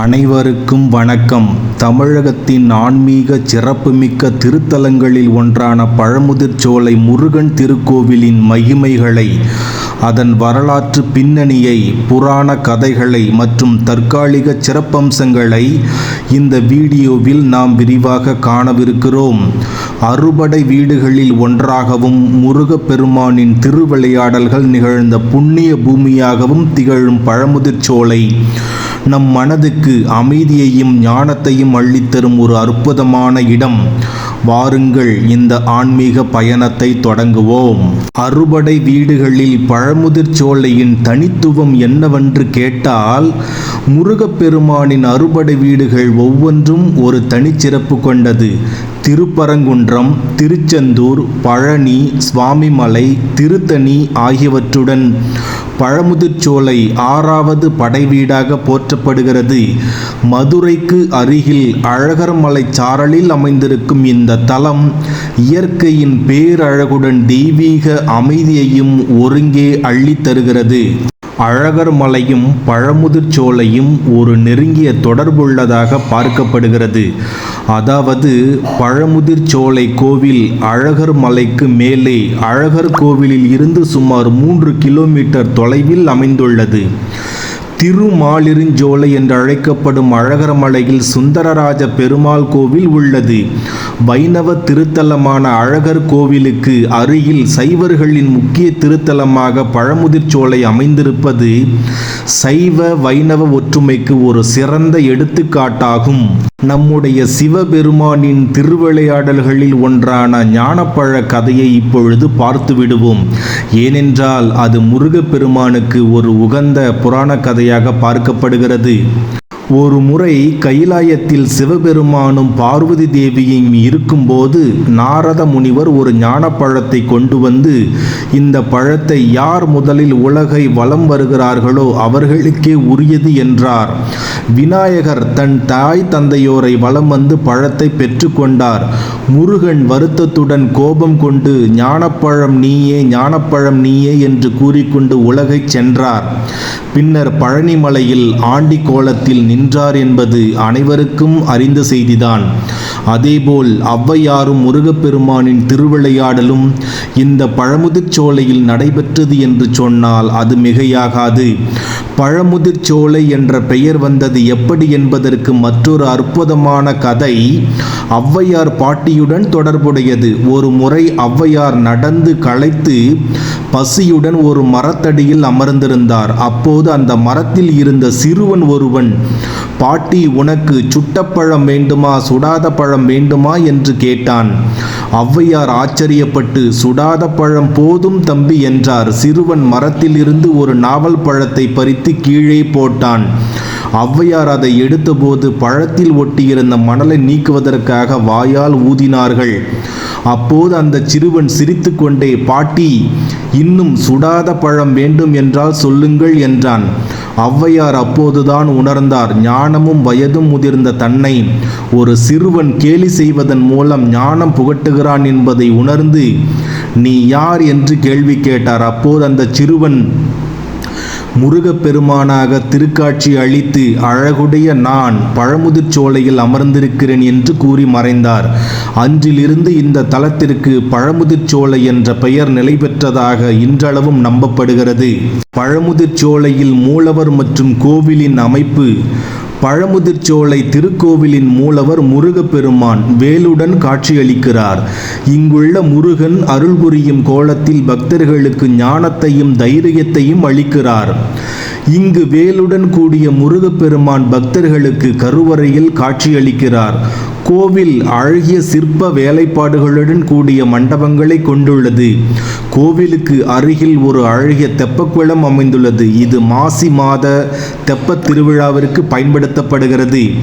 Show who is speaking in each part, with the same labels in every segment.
Speaker 1: அனைவருக்கும் வணக்கம். தமிழகத்தின் ஆன்மீக சிறப்புமிக்க திருத்தலங்களில் ஒன்றான பழமுதிர்ச்சோலை முருகன் திருக்கோவிலின் மகிமைகளை அதன் வரலாற்று பின்னணியை புராண கதைகளை மற்றும் தற்காலிக சிறப்பம்சங்களை இந்த வீடியோவில் நாம் விரிவாக காணவிருக்கிறோம். அறுபடை வீடுகளில் ஒன்றாகவும் முருகப்பெருமானின் திருவிளையாடல்கள் நிகழ்ந்த புண்ணிய பூமியாகவும் திகழும் பழமுதிர்ச்சோலை நம் மனதுக்கு அமைதியையும் ஞானத்தையும் அள்ளித்தரும் ஒரு அற்புதமான இடம். வாருங்கள் இந்த ஆன்மீக பயணத்தை தொடங்குவோம். அறுபடை வீடுகளில் பழமுதிர் சோலையின் தனித்துவம் என்னவென்று கேட்டால் முருகப்பெருமானின் அறுபடை வீடுகள் ஒவ்வொன்றும் ஒரு தனிச்சிறப்பு கொண்டது. திருப்பரங்குன்றம் திருச்செந்தூர் பழனி சுவாமிமலை திருத்தணி ஆகியவற்றுடன் பழமுதிர்ச்சோலை ஆறாவது படைவீடாக போற்றப்படுகிறது. மதுரைக்கு அருகில் அழகர்மலை சாரலில் அமைந்திருக்கும் இந்த தலம் இயற்கையின் பேரழகுடன் தெய்வீக அமைதியையும் ஒருங்கே அள்ளித் தருகிறது. அழகர் மலையும் பழமுதிர் சோலையும் ஒரு நெருங்கிய தொடர்புள்ளதாக பார்க்கப்படுகிறது. அதாவது பழமுதிர் சோலை கோவில் அழகர் மலைக்கு மேலே அழகர் கோவிலில் இருந்து சுமார் மூன்று கிலோமீட்டர் தொலைவில் அமைந்துள்ளது. திருமாலிருஞ்சோலை என்று அழைக்கப்படும் அழகர்மலையில் சுந்தரராஜ பெருமாள் கோவில் உள்ளது. வைணவ திருத்தலமான அழகர் கோவிலுக்கு அருகில் சைவர்களின் முக்கிய திருத்தலமாக பழமுதிர்ச்சோலை அமைந்திருப்பது சைவ வைணவ ஒற்றுமைக்கு ஒரு சிறந்த எடுத்துக்காட்டாகும். நம்முடைய சிவபெருமானின் திருவிளையாடல்களில் ஒன்றான ஞானப்பழ கதையை இப்பொழுது பார்த்து விடுவோம். ஏனென்றால் அது முருகப்பெருமானுக்கு ஒரு உகந்த புராண கதையாக பார்க்கப்படுகிறது. ஒரு முறை கைலாயத்தில் சிவபெருமானும் பார்வதி தேவியும் இருக்கும்போது நாரத முனிவர் ஒரு ஞானப்பழத்தை கொண்டு வந்து இந்த பழத்தை யார் முதலில் உலகை வலம் வருகிறார்களோ அவர்களுக்கே உரியது என்றார். விநாயகர் தன் தாய் தந்தையோரை வலம் வந்து பழத்தை பெற்றுக்கொண்டார் முருகன் வருத்தத்துடன் கோபம் கொண்டு ஞானப்பழம் நீயே ஞானப்பழம் நீயே என்று கூறிக்கொண்டு உலகைச் சென்றார். பின்னர் பழனிமலையில் ஆண்டி கோலத்தில் நின்றார் என்பது அனைவருக்கும் அறிந்த செய்திதான். அதேபோல் ஔவையாரும் முருகப்பெருமானின் திருவிளையாடலும் இந்த பழமுதிர்ச்சோலையில் நடைபெற்றது என்று சொன்னால் அது மிகையாகாது. பழமுதிர்ச்சோலை என்ற பெயர் வந்தது எப்படி என்பதற்கு மற்றொரு அற்புதமான கதை ஔவையார் பாட்டியுடன் தொடர்புடையது. ஒரு முறை ஔவையார் நடந்து களைத்து பசியுடன் ஒரு மரத்தடியில் அமர்ந்திருந்தார். அப்போது அந்த மரத்தில் இருந்த சிறுவன் ஒருவன் பாட்டி உனக்கு சுட்டப்பழம் வேண்டுமா? சுடாத பழம் வேண்டுமா? என்று கேட்டான். ஔவையார் ஆச்சரியப்பட்டு சுடாத பழம் போதும் தம்பி என்றார். சிறுவன் மரத்திலிருந்து ஒரு நாவல் பழத்தை பறித்து கீழே போட்டான். ஔவையார் அதை எடுத்தபோது பழத்தில் ஒட்டியிருந்த மணலை நீக்குவதற்காக வாயால் ஊதினார்கள். அப்போது அந்த சிறுவன் சிரித்துக்கொண்டே பாட்டி இன்னும் சுடாத பழம் வேண்டும் என்றால் சொல்லுங்கள் என்றான். ஔவையார் அப்போதுதான் உணர்ந்தார் ஞானமும் வயதும் முதிர்ந்த தன்னை ஒரு சிறுவன் கேலி செய்வதன் மூலம் ஞானம் புகட்டுகிறான் என்பதை உணர்ந்து நீ யார்? என்று கேள்வி கேட்டார். அப்போது அந்த சிறுவன் முருகப்பெருமானாக திருக்காட்சி அளித்து அழகுடைய நான் பழமுதிர் சோலையில் அமர்ந்திருக்கிறேன் என்று கூறி மறைந்தார். அன்றிலிருந்து இந்த தலத்திற்கு பழமுதிர் சோலை என்ற பெயர் நிலை பெற்றதாக இன்றளவும் நம்பப்படுகிறது. பழமுதிர் சோலையில் மூலவர் மற்றும் கோவிலின் அமைப்பு பழமுதிர்ச்சோலை திருக்கோவிலின் மூலவர் முருகப்பெருமான் வேலுடன் காட்சியளிக்கிறார். இங்குள்ள முருகன் அருள் புரியும் கோலத்தில் பக்தர்களுக்கு ஞானத்தையும் தைரியத்தையும் அளிக்கிறார். இங்கு வேலுடன் கூடிய முருகப்பெருமான் பக்தர்களுக்கு கருவறையில் காட்சியளிக்கிறார். கோவில் அழகிய சிற்ப வேலைப்பாடுகளுடன் கூடிய மண்டபங்களை கொண்டுள்ளது. கோவிலுக்கு அருகில் ஒரு அழகிய தெப்பக்குளம் அமைந்துள்ளது. இது மாசி மாத தெப்ப திருவிழாவிற்கு பயன்படுத்தப்படுகிறது.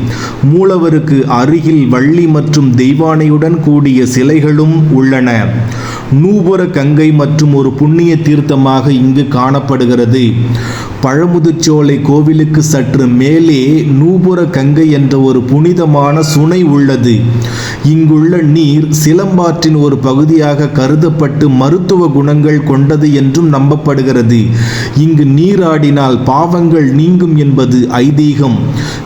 Speaker 1: மூலவருக்கு அருகில் வள்ளி மற்றும் தெய்வானையுடன் கூடிய சிலைகளும் உள்ளன. நூபுர கங்கை மற்றும் ஒரு புண்ணிய தீர்த்தமாக இங்கு காணப்படுகிறது. பழம் பழமுதிர்ச்சோலை கோவிலுக்கு சற்று மேலே நூபுர கங்கை என்ற ஒரு புனிதமான சுனை உள்ளது. இங்குள்ள நீர் சிலம்பாற்றின் ஒரு பகுதியாக கருதப்பட்டு மருத்துவ குணங்கள் கொண்டது என்றும் நம்பப்படுகிறது. இங்கு நீராடினால் பாவங்கள் நீங்கும் என்பது ஐதீகம்.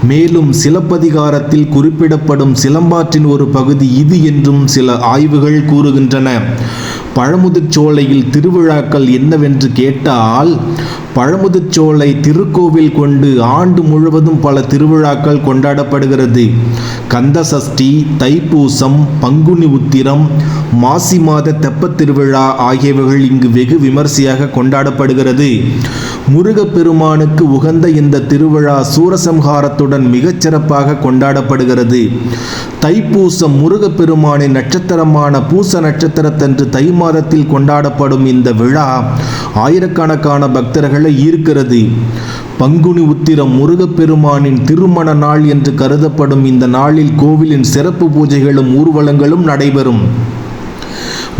Speaker 1: மேலும் சிலப்பதிகாரத்தில் குறிப்பிடப்படும் சிலம்பாற்றின் ஒரு பகுதி இது என்றும் சில ஆய்வுகள் கூறுகின்றன. பழமுதிர்ச்சோலையில் திருவிழாக்கள் என்னவென்று கேட்டால் பழமுதிர்ச்சோலை திருக்கோவில் கொண்டு ஆண்டு முழுவதும் பல திருவிழாக்கள் கொண்டாடப்படுகிறது. கந்த சஷ்டி தைப்பூசம் பங்குனி உத்திரம் மாசி மாத தெப்பத் திருவிழா ஆகியவைகள் இங்கு வெகு விமர்சையாக கொண்டாடப்படுகிறது. முருகப்பெருமானுக்கு உகந்த இந்த திருவிழா சூரசம்ஹாரத்துடன் மிகச்சிறப்பாக கொண்டாடப்படுகிறது. தைப்பூசம் முருகப்பெருமானின் நட்சத்திரமான பூச நட்சத்திரத்தன்று தை மாதத்தில் கொண்டாடப்படும் இந்த விழா ஆயிரக்கணக்கான பக்தர்களை ஈர்க்கிறது. பங்குனி உத்திரம் முருகப்பெருமானின் திருமண நாள் என்று கருதப்படும் இந்த நாளில் கோவிலின் சிறப்பு பூஜைகளும் ஊர்வலங்களும் நடைபெறும்.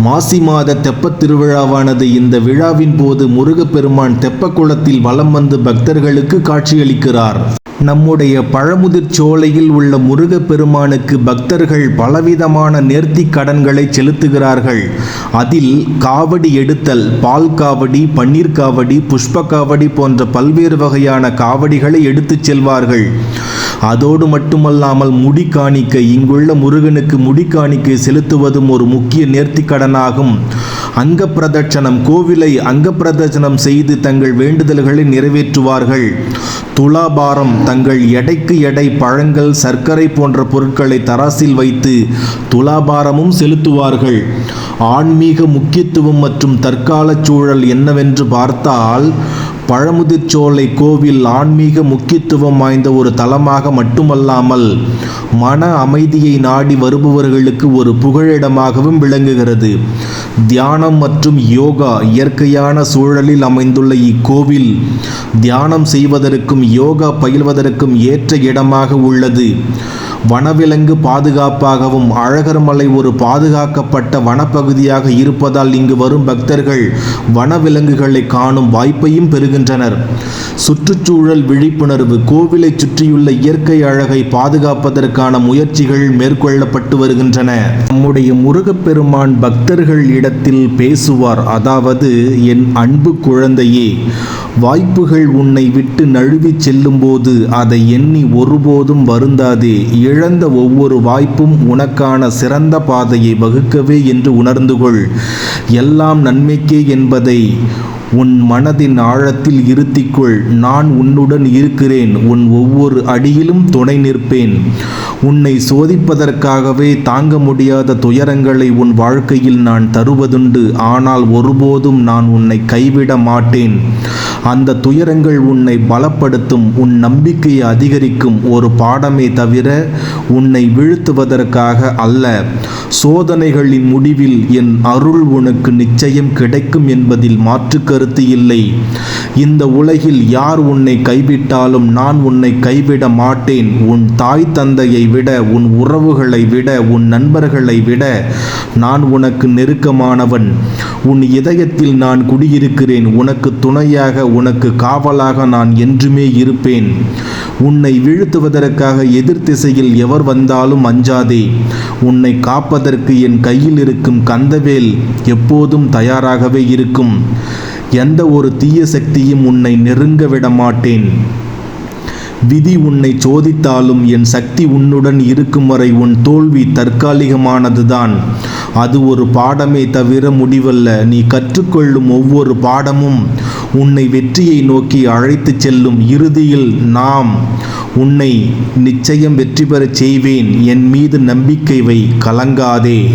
Speaker 1: மாசி மாத தெப்பத் திருவிழாவானது இந்த விழாவின் போது முருகப்பெருமான் தெப்பக்குளத்தில் வலம் வந்து பக்தர்களுக்கு காட்சியளிக்கிறார். நம்முடைய பழமுதிர் சோலையில் உள்ள முருகப்பெருமானுக்கு பக்தர்கள் பலவிதமான நேர்த்தி கடன்களை செலுத்துகிறார்கள். அதில் காவடி எடுத்தல் பால் காவடி பன்னீர் காவடி புஷ்ப காவடி போன்ற பல்வேறு வகையான காவடிகளை எடுத்துச் செல்வார்கள். அதோடு மட்டுமல்லாமல் முடி காணிக்கை இங்குள்ள முருகனுக்கு முடி காணிக்கை செலுத்துவதும் ஒரு முக்கிய நேர்த்திக்கடனாகும் அங்க பிரதட்சணம் கோவிலை அங்க பிரதட்சணம் செய்து தங்கள் வேண்டுதல்களை நிறைவேற்றுவார்கள். துலாபாரம் தங்கள் எடைக்கு எடை பழங்கள் சர்க்கரை போன்ற பொருட்களை தராசில் வைத்து துலாபாரமும் செலுத்துவார்கள். ஆன்மீக முக்கியத்துவம் மற்றும் தற்கால சூழல் என்னவென்று பார்த்தால் பழமுதிர்ச்சோலை கோவில் ஆன்மீக முக்கியத்துவம் வாய்ந்த ஒரு தலமாக மட்டுமல்லாமல் மன அமைதியை நாடி வருபவர்களுக்கு ஒரு புகழிடமாகவும் விளங்குகிறது. தியானம் மற்றும் யோகா இயற்கையான சூழலில் அமைந்துள்ள இக்கோவில் தியானம் செய்வதற்கும் யோகா பயில்வதற்கும் ஏற்ற இடமாக உள்ளது. வனவிலங்கு பாதுகாப்பாகவும் அழகர்மலை ஒரு பாதுகாக்கப்பட்ட வனப்பகுதியாக இருப்பதால் இங்கு வரும் பக்தர்கள் வனவிலங்குகளை காணும் வாய்ப்பையும் பெறுகின்றனர். சுற்றுச்சூழல் விழிப்புணர்வு கோவிலை சுற்றியுள்ள இயற்கை அழகை பாதுகாப்பதற்கான முயற்சிகள் மேற்கொள்ளப்பட்டு வருகின்றன. நம்முடைய முருகப்பெருமான் பக்தர்கள் இடத்தில் பேசுவார் அதாவது என் அன்பு குழந்தையே வாய்ப்புகள் உன்னை விட்டு நழுவிச் செல்லும்போது அதை எண்ணி ஒருபோதும் வருந்தாதே இழந்த ஒவ்வொரு வாய்ப்பும் உனக்கான சிறந்த பாதையை வகுக்கவே என்று உணர்ந்து கொள். எல்லாம் நன்மைக்கே என்பதை உன் மனதின் ஆழத்தில் இருத்திக்கொள். நான் உன்னுடன் இருக்கிறேன். உன் ஒவ்வொரு அடியிலும் துணை நிற்பேன். உன்னை சோதிப்பதற்காகவே தாங்க முடியாத துயரங்களை உன் வாழ்க்கையில் நான் தருவதுண்டு. ஆனால் ஒருபோதும் நான் உன்னை கைவிட மாட்டேன். அந்த துயரங்கள் உன்னை பலப்படுத்தும். உன் நம்பிக்கையை அதிகரிக்கும். ஒரு பாடமே தவிர உன்னை வீழ்த்துவதற்காக அல்ல. சோதனைகளின் முடிவில் என் அருள் உனக்கு நிச்சயம் கிடைக்கும் என்பதில் மாற்றுக்க கருத்து இல்லை. இந்த உலகில் யார் உன்னை கைவிட்டாலும் நான் உன்னை கைவிட மாட்டேன். உன் தாய் தந்தையை விட உன் உறவுகளை விட உன் நண்பர்களை விட நான் உனக்கு நெருக்கமானவன். உன் இதயத்தில் நான் குடியிருக்கிறேன். உனக்கு துணையாக உனக்கு காவலாக நான் என்றுமே இருப்பேன். உன்னை வீழ்த்துவதற்காக எதிர் திசையில் எவர் வந்தாலும் அஞ்சாதே. உன்னை காப்பதற்கு என் கையில் இருக்கும் கந்தவேல் எப்போதும் தயாராகவே இருக்கும். எந்த ஒரு தீய சக்தியும் உன்னை நெருங்க விடமாட்டேன். விதி உன்னை சோதித்தாலும் என் சக்தி உன்னுடன் இருக்கும் வரை உன் தோல்வி தற்காலிகமானதுதான். அது ஒரு பாடமே தவிர முடிவல்ல. நீ கற்றுக்கொள்ளும் ஒவ்வொரு பாடமும் உன்னை வெற்றியை நோக்கி அழைத்துச் செல்லும் இறுதியில் நாம் உன்னை நிச்சயம் வெற்றி பெறச் செய்வேன். என் மீது நம்பிக்கை வை கலங்காதே.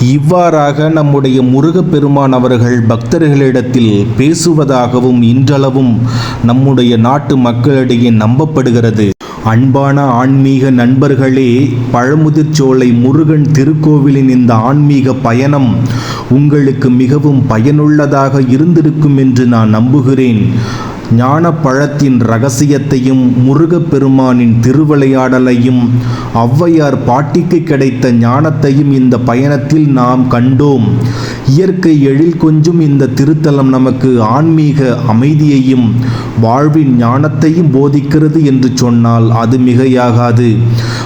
Speaker 1: இவ்வாறாக நம்முடைய முருகப்பெருமான் அவர்கள் பக்தர்களிடத்தில் பேசுவதாகவும் இன்றளவும் நம்முடைய நாட்டு மக்களிடையே நம்பப்படுகிறது. அன்பான ஆன்மீக நண்பர்களே பழமுதிர்ச்சோலை முருகன் திருக்கோவிலின் இந்த ஆன்மீக பயணம் உங்களுக்கு மிகவும் பயனுள்ளதாக இருந்திருக்கும் என்று நான் நம்புகிறேன். ஞானப்பழத்தின் ரகசியத்தையும் முருகப்பெருமானின் திருவிளையாடலையும் ஔவையார் பாட்டிக்கு கிடைத்த ஞானத்தையும் இந்த பயணத்தில் நாம் கண்டோம். இயற்கை எழில் கொஞ்சும் இந்த திருத்தலம் நமக்கு ஆன்மீக அமைதியையும் வாழ்வின் ஞானத்தையும் போதிக்கிறது என்று சொன்னால் அது மிகையாகாது.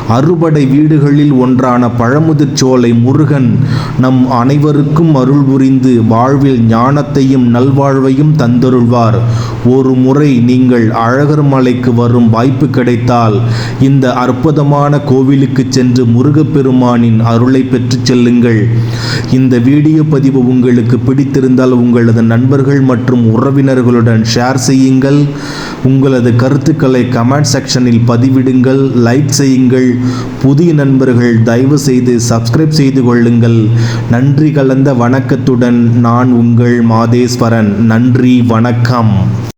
Speaker 1: அறுபடை வீடுகளில் ஒன்றான பழமுதிர்ச்சோலை முருகன் நம் அனைவருக்கும் அருள் புரிந்து வாழ்வில் ஞானத்தையும் நல்வாழ்வையும் தந்தருள்வார். ஒரு முறை நீங்கள் அழகர் மலைக்கு வரும் வாய்ப்பு கிடைத்தால் இந்த அற்புதமான கோவிலுக்கு சென்று முருகப்பெருமானின் அருளை பெற்று செல்லுங்கள். இந்த வீடியோ பதிவு உங்களுக்கு பிடித்திருந்தால் உங்களது நண்பர்கள் மற்றும் உறவினர்களுடன் ஷேர் செய்யுங்கள். உங்களது கருத்துக்களை கமெண்ட் செக்ஷனில் பதிவிடுங்கள். லைக் செய்யுங்கள். புதிய நண்பர்கள் தயவு செய்து சப்ஸ்கிரைப் செய்து கொள்ளுங்கள். நன்றி கலந்த வணக்கத்துடன் நான் உங்கள் மாதேஸ்வரன். நன்றி வணக்கம்.